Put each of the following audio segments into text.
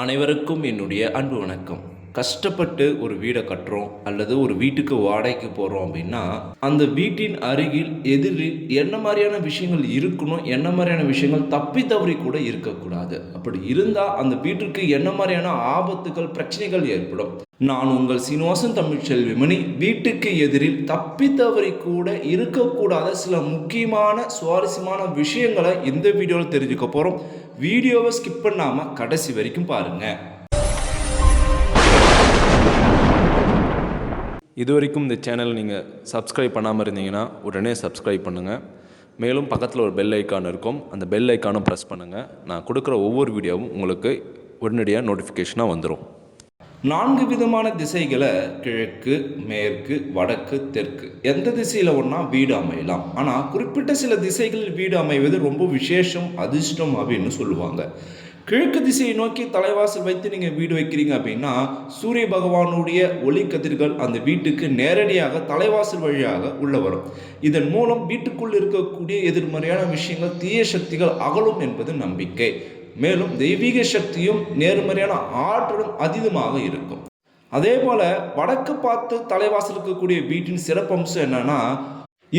அனைவருக்கும் என்னுடைய அன்பு வணக்கம். கஷ்டப்பட்டு ஒரு வீடை கட்டுறோம் அல்லது ஒரு வீட்டுக்கு வாடகைக்கு போகிறோம் அப்படின்னா அந்த வீட்டின் அருகில் எதிரில் என்ன மாதிரியான விஷயங்கள் இருக்கணும் என்ன மாதிரியான விஷயங்கள் தப்பி தவறி கூட இருக்கக்கூடாது. அப்படி இருந்தால் அந்த வீட்டிற்கு என்ன மாதிரியான ஆபத்துகள் பிரச்சனைகள் ஏற்படும். நான் உங்கள் சீனிவாசன் தமிழ்ச்செல்விமணி வீட்டுக்கு எதிரில் தப்பி தவறி கூட இருக்கக்கூடாத சில முக்கியமான சுவாரஸ்யமான விஷயங்களை இந்த வீடியோவில் தெரிஞ்சுக்க போகிறோம் வீடியோவை ஸ்கிப் பண்ணாமல் கடைசி வரைக்கும் பாருங்கள் இது வரைக்கும் இந்த சேனல் நீங்கள் சப்ஸ்கிரைப் பண்ணாமல் இருந்தீங்கன்னா உடனே சப்ஸ்கிரைப் பண்ணுங்கள் மேலும் பக்கத்தில் ஒரு பெல் ஐக்கான் இருக்கும். அந்த பெல் ஐக்கானும் ப்ரெஸ் பண்ணுங்கள் நான் கொடுக்குற ஒவ்வொரு வீடியோவும் உங்களுக்கு உடனடியாக நோட்டிஃபிகேஷனாக வந்துடும் நான்கு விதமான திசைகளை கிழக்கு மேற்கு வடக்கு தெற்கு. எந்த திசையில் ஒன்றா வீடு அமையலாம். ஆனால் குறிப்பிட்ட சில திசைகளில் வீடு அமைவது ரொம்ப விசேஷம் அதிர்ஷ்டம் அப்படின்னு சொல்லுவாங்க. கிழக்கு திசையை நோக்கி தலைவாசல் வைத்து நீங்கள் வீடு வைக்கிறீங்க அப்படின்னா சூரிய பகவானுடைய ஒளி கதிர்கள் அந்த வீட்டுக்கு நேரடியாக தலைவாசல் வழியாக உள்ள வரும். இதன் மூலம் வீட்டுக்குள் இருக்கக்கூடிய எதிர்மறையான விஷயங்கள் தீய சக்திகள் அகலும் என்பது நம்பிக்கை. மேலும் தெய்வீக சக்தியும் நேர்மறையான ஆற்றலும் அதிகமாக இருக்கும். அதே போல வடக்கு பார்த்து தலைவாசல் இருக்கக்கூடிய வீட்டின் சிறப்பம்சம் என்னன்னா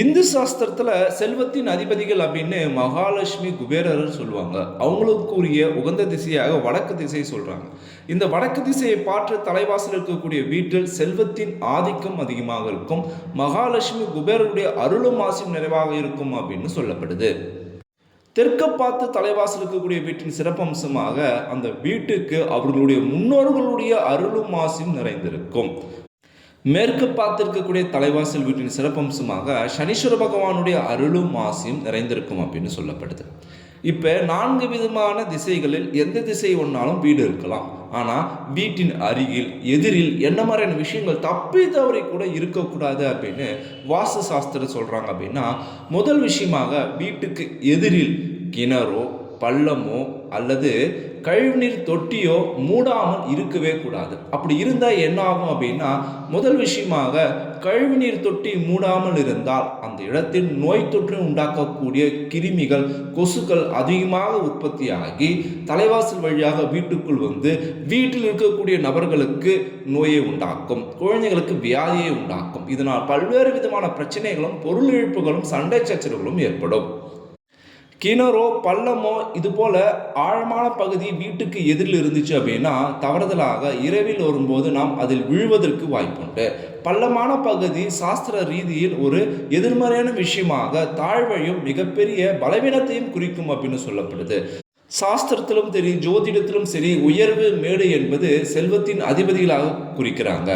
இந்து சாஸ்திரத்துல செல்வத்தின் அதிபதிகள் அப்படின்னு மகாலட்சுமி குபேரர் சொல்லுவாங்க. அவங்களுக்குரிய உகந்த திசையாக வடக்கு திசை சொல்றாங்க. இந்த வடக்கு திசையை பார்த்து தலைவாசல் இருக்கக்கூடிய வீட்டில் செல்வத்தின் ஆதிக்கம் அதிகமாக இருக்கும். மகாலட்சுமி குபேரருடைய அருளும் ஆசியும் நிறைவாக இருக்கும் அப்படின்னு சொல்லப்படுது. தெற்க பார்த்து தலைவாசல் இருக்கக்கூடிய வீட்டின் சிறப்பம்சமாக அந்த வீட்டுக்கு அவர்களுடைய முன்னோர்களுடைய அருளும் ஆசியும் நிறைந்திருக்கும். மேற்கு பார்த்து இருக்கக்கூடிய தலைவாசல் வீட்டின் சிறப்பம்சமாக சனீஸ்வர பகவானுடைய அருளும் ஆசியும் நிறைந்திருக்கும் அப்படின்னு சொல்லப்படுது. இப்போ நான்கு விதமான திசைகளில் எந்த திசை ஒன்றாலும் வீடு இருக்கலாம். ஆனால் வீட்டின் அருகில் எதிரில் என்ன மாதிரியான விஷயங்கள் தப்பி தவறி கூட இருக்கக்கூடாது அப்படின்னு வாஸ்து சாஸ்திரம் சொல்கிறாங்க அப்படின்னா முதல் விஷயமாக வீட்டுக்கு எதிரில் கிணறோ பள்ளமோ அல்லது கழிவுநீர் தொட்டியோ மூடாமல் இருக்கவே கூடாது. அப்படி இருந்தால் என்ன ஆகும் அப்படின்னா முதல் விஷயமாக கழிவுநீர் தொட்டி மூடாமல் இருந்தால் அந்த இடத்தில் நோய் தொற்று உண்டாக்கக்கூடிய கிருமிகள் கொசுக்கள் அதிகமாக உற்பத்தியாகி தலைவாசல் வழியாக வீட்டுக்குள் வந்து வீட்டில் இருக்கக்கூடிய நபர்களுக்கு நோயை உண்டாக்கும் குழந்தைகளுக்கு வியாதியை உண்டாக்கும். இதனால் பல்வேறு விதமான பிரச்சனைகளும் பொருள் இழப்புகளும் சண்டை சச்சரவுகளும் ஏற்படும். கிணறோ பள்ளமோ இது போல ஆழமான பகுதி வீட்டுக்கு எதிரில் இருந்துச்சு அப்படின்னா தவறுதலாக இரவில் வரும்போது நாம் அதில் விழுவதற்கு வாய்ப்புண்டு. பள்ளமான பகுதி சாஸ்திர ரீதியில் ஒரு எதிர்மறையான விஷயமாக தாழ்வையும் மிகப்பெரிய பலவீனத்தையும் குறிக்கும் அப்படின்னு சொல்லப்படுது. சாஸ்திரத்திலும் சரி ஜோதிடத்திலும் சரி உயர்வு மேடு என்பது செல்வத்தின் அதிபதிகளாக குறிக்கிறாங்க.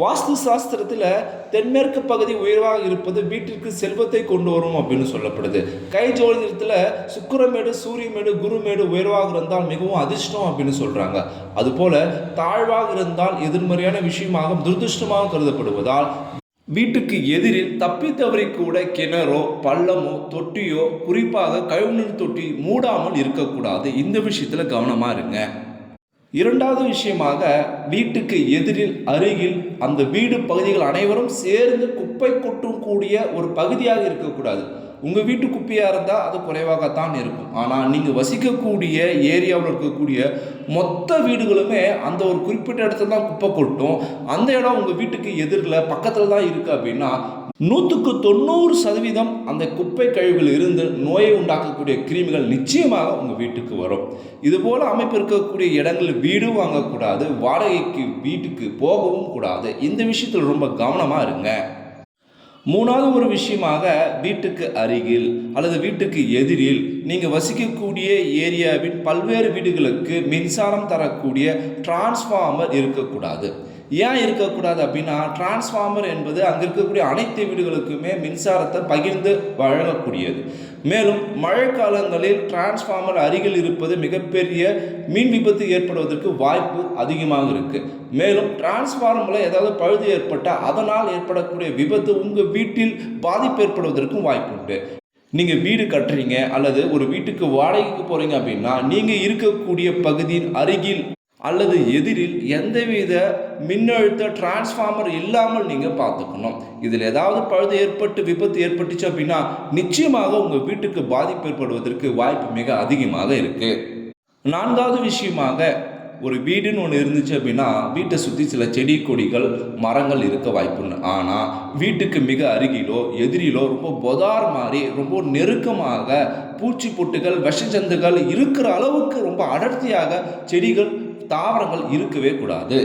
வாஸ்து சாஸ்திரத்தில் தென்மேற்கு பகுதி உயர்வாக இருப்பது வீட்டிற்கு செல்வத்தை கொண்டு வரும் அப்படின்னு சொல்லப்படுது. கை ஜோதிடத்தில் சுக்கிரமேடு சூரியமேடு குருமேடு உயர்வாக இருந்தால் மிகவும் அதிர்ஷ்டம் அப்படின்னு சொல்கிறாங்க அதுபோல் தாழ்வாக இருந்தால் எதிர்மறையான விஷயமாக துரதிருஷ்டமாக கருதப்படுவதால் வீட்டுக்கு எதிரில் தப்பி தவறி கூட கிணறோ பள்ளமோ தொட்டியோ குறிப்பாக கழிவுநீர் தொட்டி மூடாமல் இருக்கக்கூடாது. இந்த விஷயத்தில் கவனமாக இருங்க. இரண்டாவது விஷயமாக வீட்டுக்கு எதிரில் அருகில் அந்த வீடு பகுதிகள் அனைவரும் சேர்ந்து குப்பை கொட்டும் கூடிய ஒரு பகுதியாக இருக்கக்கூடாது. உங்கள் வீட்டு குப்பையாக இருந்தால் அது குறைவாகத்தான் இருக்கும். ஆனால் நீங்கள் வசிக்கக்கூடிய ஏரியாவில் இருக்கக்கூடிய மொத்த வீடுகளுமே அந்த ஒரு குறிப்பிட்ட இடத்துல தான் குப்பை கொட்டும். அந்த இடம் உங்கள் வீட்டுக்கு எதிரில் பக்கத்தில் தான் இருக்குது அப்படின்னா நூற்றுக்கு தொண்ணூறு சதவீதம் அந்த குப்பை கழிவுகள் இருந்து நோயை உண்டாக்கக்கூடிய கிருமிகள் நிச்சயமாக உங்கள் வீட்டுக்கு வரும். இதுபோல் அமைப்பு இருக்கக்கூடிய இடங்களில் வீடும் வாங்கக்கூடாது வாடகைக்கு வீட்டுக்கு போகவும் கூடாது. இந்த விஷயத்தில் ரொம்ப கவனமாக இருங்க. மூணாவது ஒரு விஷயமாக வீட்டுக்கு அருகில் அல்லது வீட்டுக்கு எதிரில் நீங்கள் வசிக்கக்கூடிய ஏரியாவின் பல்வேறு வீடுகளுக்கு மின்சாரம் தரக்கூடிய டிரான்ஸ்ஃபார்மர் இருக்கக்கூடாது. ஏன் இருக்கக்கூடாது அப்படின்னா டிரான்ஸ்ஃபார்மர் என்பது அங்கே இருக்கக்கூடிய அனைத்து வீடுகளுக்குமே மின்சாரத்தை பகிர்ந்து வழங்கக்கூடியது. மேலும் மழைக்காலங்களில் டிரான்ஸ்ஃபார்மர் அருகில் இருப்பது மிகப்பெரிய மின் விபத்து ஏற்படுவதற்கு வாய்ப்பு அதிகமாக இருக்குது மேலும் டிரான்ஸ்ஃபார்மரில் ஏதாவது பழுது ஏற்பட்டால் அதனால் ஏற்படக்கூடிய விபத்து உங்கள் வீட்டில் பாதிப்பு ஏற்படுவதற்கும் வாய்ப்பு உண்டு. நீங்கள் வீடு கட்டுறீங்க அல்லது ஒரு வீட்டுக்கு வாடகைக்கு போகிறீங்க அப்படின்னா நீங்கள் இருக்கக்கூடிய பகுதியின் அருகில் அல்லது எதிரில் எந்தவித மின்னழுத்த டிரான்ஸ்ஃபார்மர் இல்லாமல் நீங்கள் பார்த்துக்கணும். இதில் ஏதாவது பழுது ஏற்பட்டு விபத்து ஏற்பட்டுச்சு அப்படின்னா நிச்சயமாக உங்கள் வீட்டுக்கு பாதிப்பு ஏற்படுவதற்கு வாய்ப்பு மிக அதிகமாக இருக்குது நான்காவது விஷயமாக ஒரு வீடுன்னு ஒன்று இருந்துச்சு அப்படின்னா வீட்டை சுற்றி சில செடி கொடிகள் மரங்கள் இருக்க வாய்ப்புண்டு. ஆனால் வீட்டுக்கு மிக அருகிலோ எதிரிலோ ரொம்ப பொதார் மாதிரி ரொம்ப நெருக்கமாக பூச்சி பொட்டுகள் விஷஜந்துகள் இருக்கிற அளவுக்கு ரொம்ப அடர்த்தியாக செடிகள் தாவரங்கள் இருக்கவே கூடாது.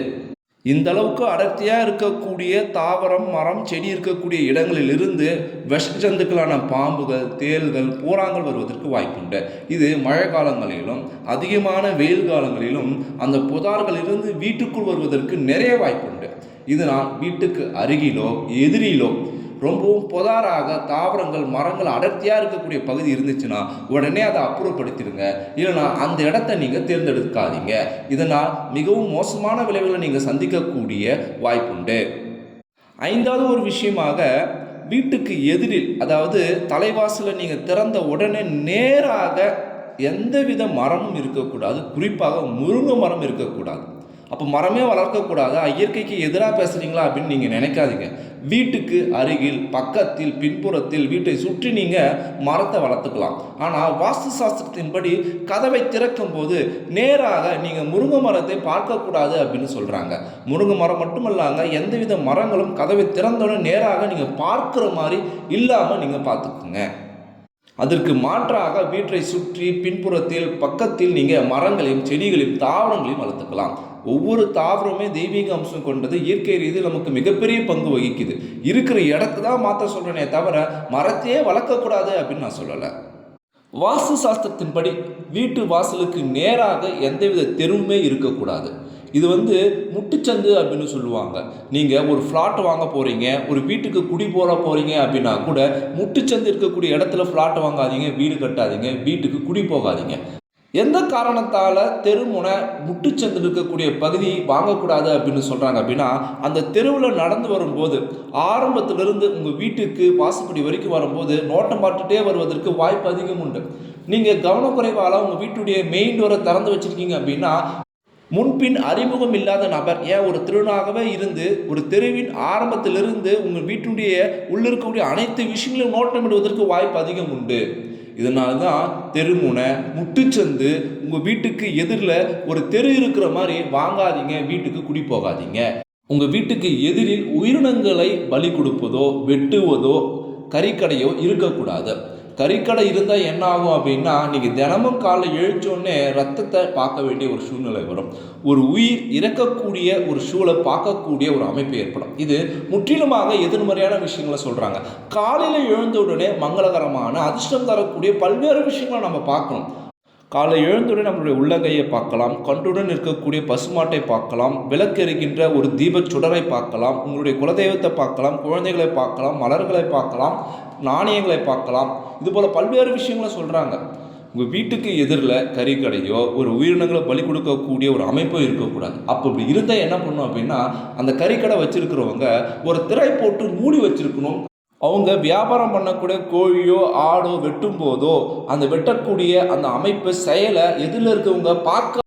இந்த அளவுக்கு அடர்த்தியாக இருக்கக்கூடிய தாவரம் மரம் செடி இருக்கக்கூடிய இடங்களிலிருந்து விஷஜந்துக்களான பாம்புகள் தேள்கள் பூராங்கள் வருவதற்கு வாய்ப்புண்டு. இது மழை காலங்களிலும் அதிகமான வெயில் காலங்களிலும் அந்த புதார்களிலிருந்து வீட்டுக்குள் வருவதற்கு நிறைய வாய்ப்புண்டு. இதனால் வீட்டுக்கு அருகிலோ எதிரிலோ ரொம்பவும் புதாராக தாவரங்கள் மரங்கள் அடர்த்தியாக இருக்கக்கூடிய பகுதி இருந்துச்சுன்னா உடனே அதை அப்புறப்படுத்திடுங்க. இல்லைனா அந்த இடத்த நீங்கள் தேர்ந்தெடுக்காதீங்க. இதனால் மிகவும் மோசமான விளைவுகளை நீங்கள் சந்திக்கக்கூடிய வாய்ப்புண்டு ஐந்தாவது ஒரு விஷயமாக வீட்டுக்கு எதிரில் அதாவது தலைவாசலில் நீங்கள் திறந்த உடனே நேராக எந்தவித மரமும் இருக்கக்கூடாது. குறிப்பாக முருங்கை மரம் இருக்கக்கூடாது. அப்போ மரமே வளர்க்கக்கூடாதா இயற்கைக்கு எதிராக பேசுகிறீங்களா அப்படின்னு நீங்கள் நினைக்காதீங்க. வீட்டுக்கு அருகில் பக்கத்தில் பின்புறத்தில் வீட்டை சுற்றி நீங்கள் மரத்தை வளர்த்துக்கலாம். ஆனால் வாஸ்து சாஸ்திரத்தின்படி கதவை திறக்கும் போது நேராக நீங்கள் முருங்கை மரத்தை பார்க்கக்கூடாது அப்படின்னு சொல்கிறாங்க முருங்கை மரம் மட்டுமல்லாங்க எந்தவித மரங்களும் கதவை திறந்தோடனே நேராக நீங்கள் பார்க்குற மாதிரி இல்லாமல் நீங்கள் பார்த்துக்குங்க. அதற்கு மாற்றாக வீட்டை சுற்றி பின்புறத்தில் பக்கத்தில் நீங்கள் மரங்களையும் செடிகளையும் தாவரங்களையும் வளர்த்துக்கலாம். ஒவ்வொரு தாவரமே தெய்வீக அம்சம் கொண்டது. இயற்கை ரீதியில் நமக்கு மிகப்பெரிய பங்கு வகிக்குது. இருக்கிற இடத்த தான் மாற்ற சொல்கிறேனே தவிர மரத்தையே வளர்க்கக்கூடாது அப்படின்னு நான் சொல்லலை. வாஸ்து சாஸ்திரத்தின்படி வீட்டு வாசலுக்கு நேராக எந்தவித தெருவுமே இருக்கக்கூடாது. இது வந்து முட்டுச்சந்து அப்படின்னு சொல்லுவாங்க. நீங்கள் ஒரு ஃப்ளாட் வாங்க போகிறீங்க ஒரு வீட்டுக்கு குடி போற போகிறீங்க அப்படின்னா கூட முட்டுச்சந்து இருக்கக்கூடிய இடத்துல ஃப்ளாட் வாங்காதீங்க வீடு கட்டாதீங்க வீட்டுக்கு குடி போகாதீங்க. எந்த காரணத்தால் தெருமுனை முட்டுச்சந்து இருக்கக்கூடிய பகுதி வாங்கக்கூடாது அப்படின்னு சொல்கிறாங்க அப்படின்னா அந்த தெருவில் நடந்து வரும்போது ஆரம்பத்திலிருந்து உங்கள் வீட்டுக்கு வாசப்படி வரைக்கும் வரும்போது நோட்டம் பார்த்துட்டே வருவதற்கு வாய்ப்பு அதிகம் உண்டு. நீங்கள் கவனக்குறைவால் உங்கள் வீட்டுடைய மெயின் டோரை திறந்து வச்சுருக்கீங்க அப்படின்னா முன்பின் அறிமுகம் இல்லாத நபர் ஏன் ஒரு திருநாகவே இருந்து ஒரு தெருவின் ஆரம்பத்திலிருந்து உங்கள் வீட்டுடைய உள்ளிருக்கக்கூடிய அனைத்து விஷயங்களையும் நோட்டமிடுவதற்கு வாய்ப்பு அதிகம் உண்டு. இதனால தான் தெருமுனை முட்டுச்சந்து உங்கள் வீட்டுக்கு எதிரில் ஒரு தெரு இருக்கிற மாதிரி வாங்காதீங்க வீட்டுக்கு குடி போகாதீங்க. உங்கள் வீட்டுக்கு எதிரில் உயிரினங்களை பலி கொடுப்பதோ வெட்டுவதோ கறிக்கடையோ இருக்கக்கூடாது. கறிக்கடை இருந்தால் என்ன ஆகும் அப்படின்னா நீங்கள் தினமும் காலை எழுச்சோடனே ரத்தத்தை பார்க்க வேண்டிய ஒரு சூழ்நிலை வரும். ஒரு உயிர் இறக்கக்கூடிய ஒரு சூழலை பார்க்கக்கூடிய ஒரு அமைப்பு ஏற்படும். இது முற்றிலுமாக எதிர்மறையான விஷயங்களை சொல்கிறாங்க காலையில் எழுந்த உடனே மங்களகரமான அதிர்ஷ்டம் தரக்கூடிய பல்வேறு விஷயங்களை நம்ம பார்க்கணும். காலை எழுந்துடன் நம்மளுடைய உள்ளங்கையை பார்க்கலாம் கண்டுடன் இருக்கக்கூடிய பசுமாட்டை பார்க்கலாம் விளக்கு ஒரு தீபச் சுடரை பார்க்கலாம் உங்களுடைய குலதெய்வத்தை பார்க்கலாம் குழந்தைகளை பார்க்கலாம் மலர்களை பார்க்கலாம் நாணயங்களை பார்க்கலாம். இதுபோல் பல்வேறு விஷயங்களை சொல்கிறாங்க உங்கள் வீட்டுக்கு எதிரில் கறிக்கடையோ ஒரு உயிரினங்களை பலி கொடுக்கக்கூடிய ஒரு அமைப்போ இருக்கக்கூடாது. அப்போ இப்படி இருந்தால் என்ன பண்ணும் அப்படின்னா அந்த கறிக்கடை வச்சுருக்கிறவங்க ஒரு திரை போட்டு மூடி வச்சுருக்கணும். அவங்க வியாபாரம் பண்ணக்கூடிய கோழியோ ஆடோ வெட்டும் போதோ அந்த வெட்டக்கூடிய அந்த அமைப்பு செயலை எதிரில் இருக்கவங்க பார்க்க